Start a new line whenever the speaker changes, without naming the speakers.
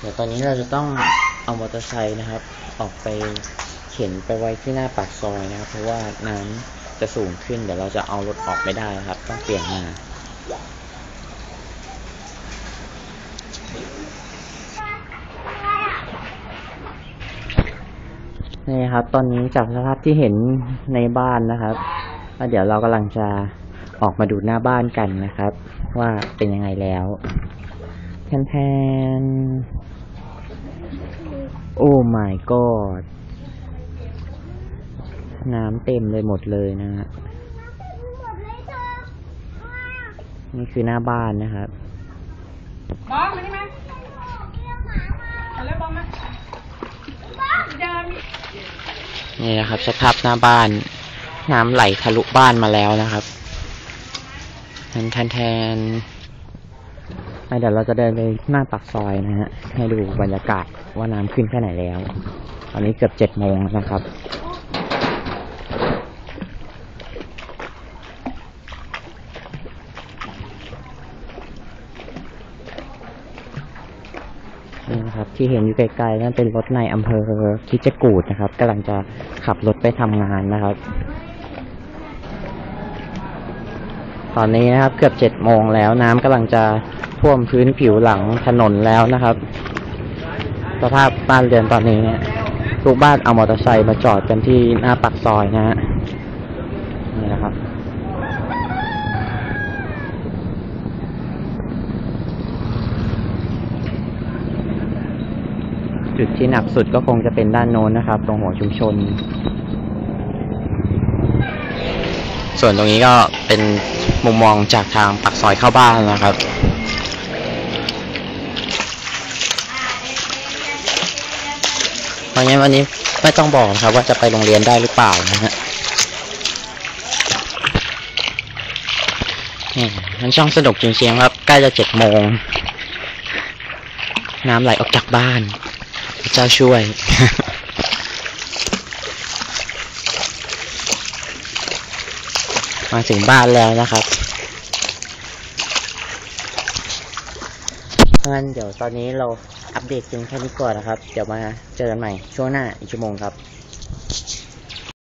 เดี๋ยวตอนนี้เราจะต้องเอามอเตอร์ไซค์นะครับ ออกไปเข็นไปไว้ที่หน้าปากซอยนะครับ เพราะว่าน้ำจะสูงขึ้น เดี๋ยวเราจะเอารถออกไม่ได้นะครับ ต้องเปลี่ยนมานี่ครับ ตอนนี้จากสภาพที่เห็นในบ้านนะครับแล้วเดี๋ยวเรากำลังจะออกมาดูหน้าบ้านกันนะครับ ว่าเป็นยังไงแล้ว แทนแทนโอ้ my god น้ำเต็มเลยหมดเลยนะฮะนี่คือหน้าบ้านนะครับ
บอมมานี่มาเอาเลยบอมมาเดิน
นี่นะครับสภาพหน้าบ้าน น้ำไหลทะลุบ้านมาแล้วนะครับแทนแทนแทนอะ เดี๋ยวเราจะเดินไปหน้าปากซอยนะฮะ ให้ดูบรรยากาศว่าน้ำขึ้นแค่ไหนแล้ว ตอนนี้เกือบเจ็ดโมงนะครับนี่นะครับที่เห็นอยู่ไกลๆนั่นเป็นรถในอำเภอคิจกูดนะครับกำลังจะขับรถไปทำงานนะครับ ตอนนี้นะครับเกือบเจ็ดโมงแล้วน้ำกำลังจะ ท่วมพื้นผิวหลังถนนแล้วนะครับ สภาพบ้านเรือนตอนนี้เนี่ยทุกบ้านเอามอเตอร์ไซค์มาจอดกันที่หน้าปากซอยนะฮะนี่นะครับจุดที่หนักสุดก็คงจะเป็นด้านโน้นนะครับ ตรงหัวชุมชน ส่วนตรงนี้ก็เป็นมุมมองจากทางปากซอยเข้าบ้านนะครับ ราะงั้นวันนี้ไม่ต้องบอกครับว่าจะไปโรงเรียนได้หรือเปล่านะฮะนี่มันช่องสนุกจริงๆครับ ใกล้จะเจ็ดโมง น้ำไหลออกจากบ้าน เจ้าช่วยมาถึงบ้านแล้วนะครับงั้นเดี๋ยวตอนนี้เรา อัปเดตเพียงแค่นี้ก่อนนะครับ เดี๋ยวมาเจอกันใหม่ช่วงหน้าอีกชั่วโมงครับ